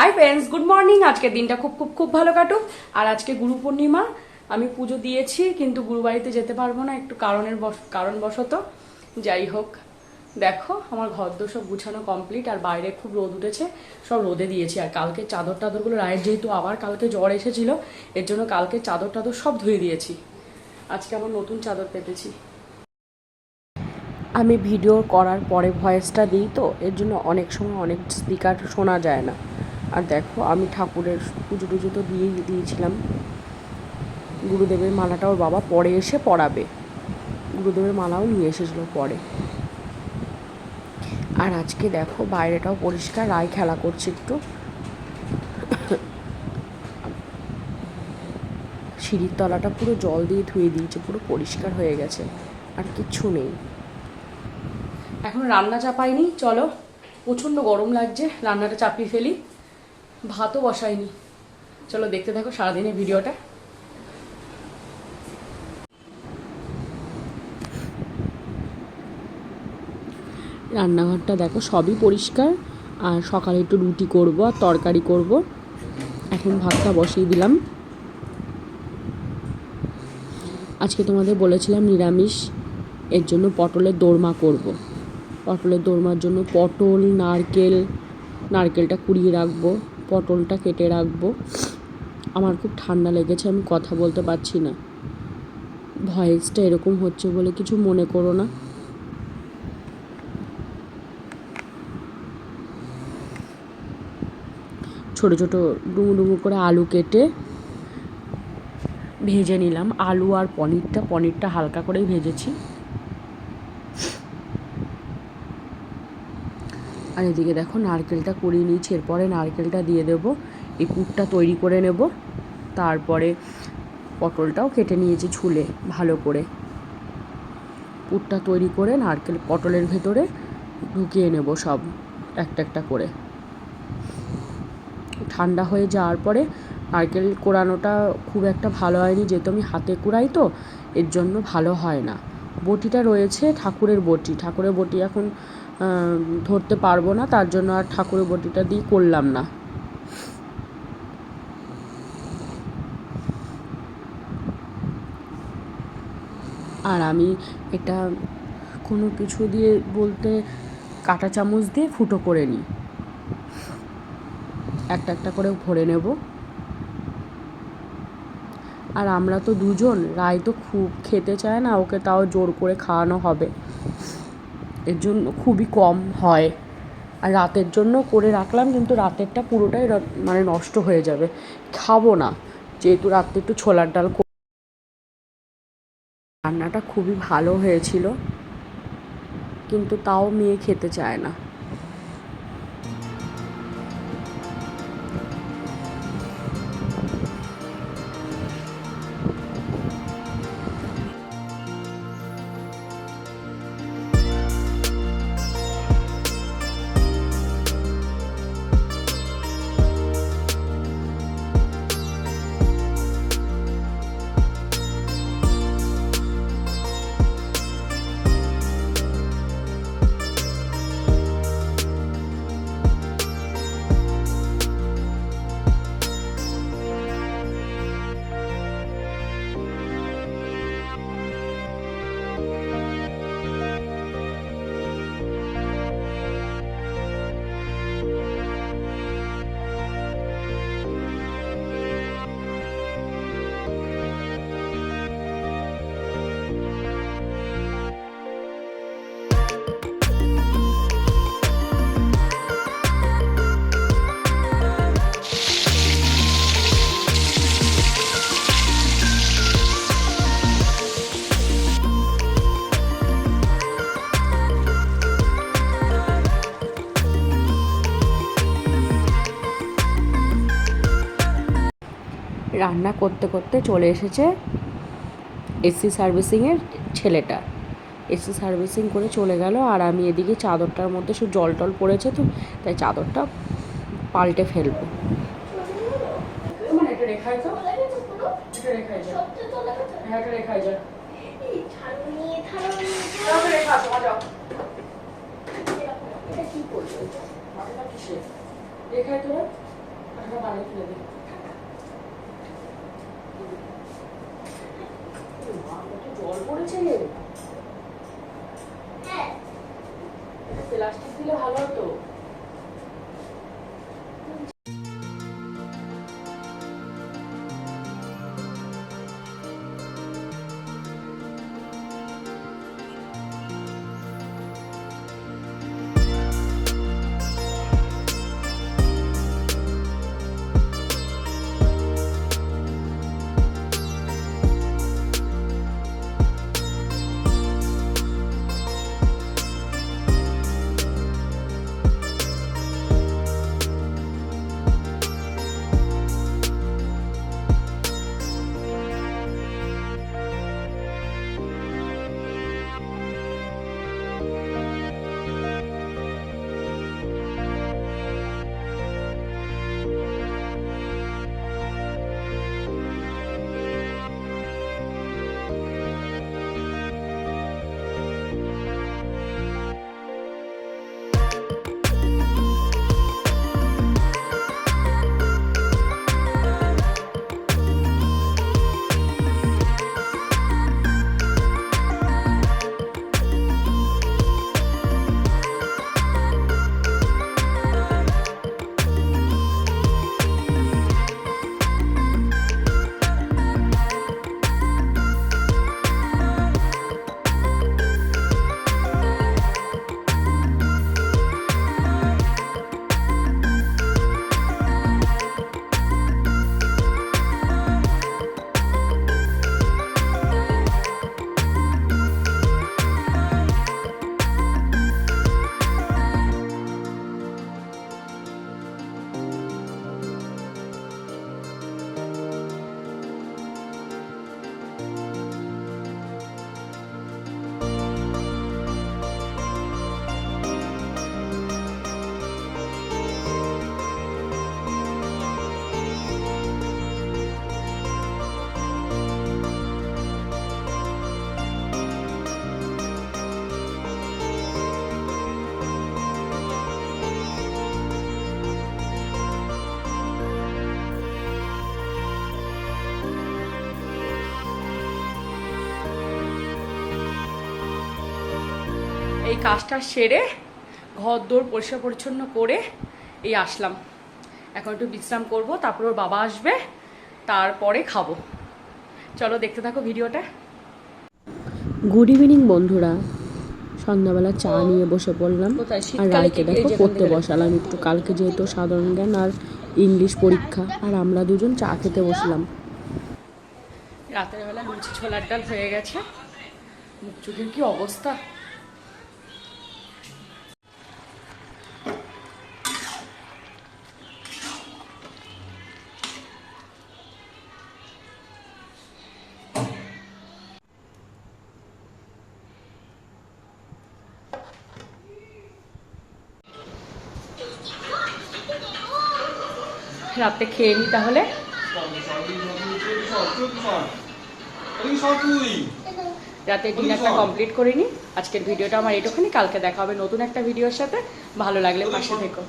Hi friends good morning আজকের দিনটা খুব খুব খুব ভালো কাটুক। আর আজকে গুরু পূর্ণিমা। আমি পুজো দিয়েছি, কিন্তু গুরু বাড়িতে যেতে পারব না। একটু কারণের বশ- কারণবশত। যাই হোক, দেখো, আমার ঘর দোর সব গুছানো কমপ্লিট আর বাইরে খুব রোদ উঠেছে। সব রোদে দিয়েছি। আর কালকে চাদর টাদরগুলো, রায়ের যেহেতু আবার কালকে জ্বর এসেছিল, এর জন্য কালকে চাদর টাদর সব ধুয়ে দিয়েছি। আজকে আমার নতুন চাদর পেতেছি। আমি ভিডিও করার পরে ভয়েসটা দিই তো, এর জন্য অনেক সময় অনেক স্পিকার শোনা যায় না। আর দেখো, আমি ঠাকুরের পুজো টুজো তো দিয়েই দিয়েছিলাম। গুরুদেবের মালাটা ওর বাবা পরে এসে পড়াবে গুরুদেবের মালাও নিয়ে এসেছিল পরে। আর আজকে দেখো, বাইরেটাও পরিষ্কার, রায় খেলা করছে একটু। সিঁড়ির তলাটা পুরো জল দিয়ে ধুয়ে দিয়েছে, পুরো পরিষ্কার হয়ে গেছে। আর কিচ্ছু নেই। এখন রান্না চাপাইনি, চলো। প্রচণ্ড গরম লাগছে, রান্নাটা চাপিয়ে ফেলি। ভাতও বসাইনি। চলো দেখতে থাকো সারাদিনের ভিডিওটা। রান্নাঘরটা দেখো, সবই পরিষ্কার। আর সকালে একটু রুটি করব আর তরকারি করব। এখন ভাতটা বসিয়ে দিলাম। আজকে তোমাদের বলেছিলাম নিরামিষ, এর জন্য পটলের দোরমা করব। পটলের দোরমার জন্য পটল, নারকেল, নারকেলটা কুড়িয়ে রাখব। পটলটা কেটে রাখব। আমার খুব ঠান্ডা লেগেছে, আমি কথা বলতে পারছি না। ভয়েসটা এরকম হচ্ছে বলে কিছু মনে করো না। ছোট ছোট ডুমু ডুমু করে আলু কেটে ভেজে নিলাম। আলু আর পনিরটা পনিরটা হালকা করেই ভেজেছি। আর এদিকে দেখো নারকেলটা কুড়িয়ে নিয়েছি, এরপরে নারকেলটা দিয়ে দেব, এই পুরটা তৈরি করে নেব। তারপরে পটলটাও কেটে নিয়েছি ছুলে, ভালো করে। পুরটা তৈরি করে নারকেল, পটলের ভেতরে ঢুকিয়ে নেব সব, একটা একটা করে। ঠান্ডা হয়ে যাওয়ার পরে নারকেল কোড়ানোটা খুব একটা ভালো হয়নি, যেহেতু আমি হাতে কুড়াই তো, এর জন্য ভালো হয় না। বটিটা রয়েছে ঠাকুরের বটি ঠাকুরের বটি এখন ধরতে পারব না, তার জন্য আর ঠাকুরের বটিটা দিয়ে করলাম না। আর আমি এটা কোনো কিছু দিয়ে বলতে কাঁটা চামচ দিয়ে ফুটো করে নিই। একটা একটা করে ভরে নেব। আর আমরা তো দুজন, রায় তো খুব খেতে চায় না, ওকে তাও জোর করে খাওয়ানো হবে। এর জন্য খুবই কম হয়। আর রাতের জন্য করে রাখলাম, কিন্তু রাতেরটা পুরোটাই মানে নষ্ট হয়ে যাবে। খাব না, যেহেতু রাত্রে একটু ছোলার ডাল রান্নাটা খুবই ভালো হয়েছিল, কিন্তু তাও মেয়ে খেতে চায় না। রান্না করতে করতে চলে এসেছে এসি সার্ভিসিংয়ের ছেলেটা। এসি সার্ভিসিং করে চলে গেল আর আমি এদিকে চাদরটার মধ্যে শুধু জল টল পড়েছে তো, তাই চাদরটা পাল্টে ফেলব। এটা রেখাই তো এটা রেখাই দিলে ভালো হতো এই কাজটা সেরে ঘর দৌড় পরিষ্কার পরিচ্ছন্ন করে এই আসলাম। এখন একটু বিশ্রাম করব তারপর ওর বাবা আসবে তারপরে খাব। চলো দেখতে থাকো ভিডিওটা। গুড ইভিনিং বন্ধুরা। সন্ধ্যাবেলা চা নিয়ে বসে পড়লাম। আর রায়কে দেখো পড়তে বসালাম একটু। কালকে যেহেতু সাধারণ জ্ঞান আর ইংলিশ পরীক্ষা আর আমরা দুজন চা খেতে বসলাম। রাতের বেলা লুচি ছোলার ডাল হয়ে গেছে। মুখ চোখের কি অবস্থা? রাতে খেয়ে নি তাহলে? রাতে ডিনারটা কমপ্লিট করে নিই আজকের ভিডিওটা আমার এটুখানি। কালকে দেখা হবে নতুন একটা ভিডিওর সাথে। ভালো লাগলে পাশে থেকো।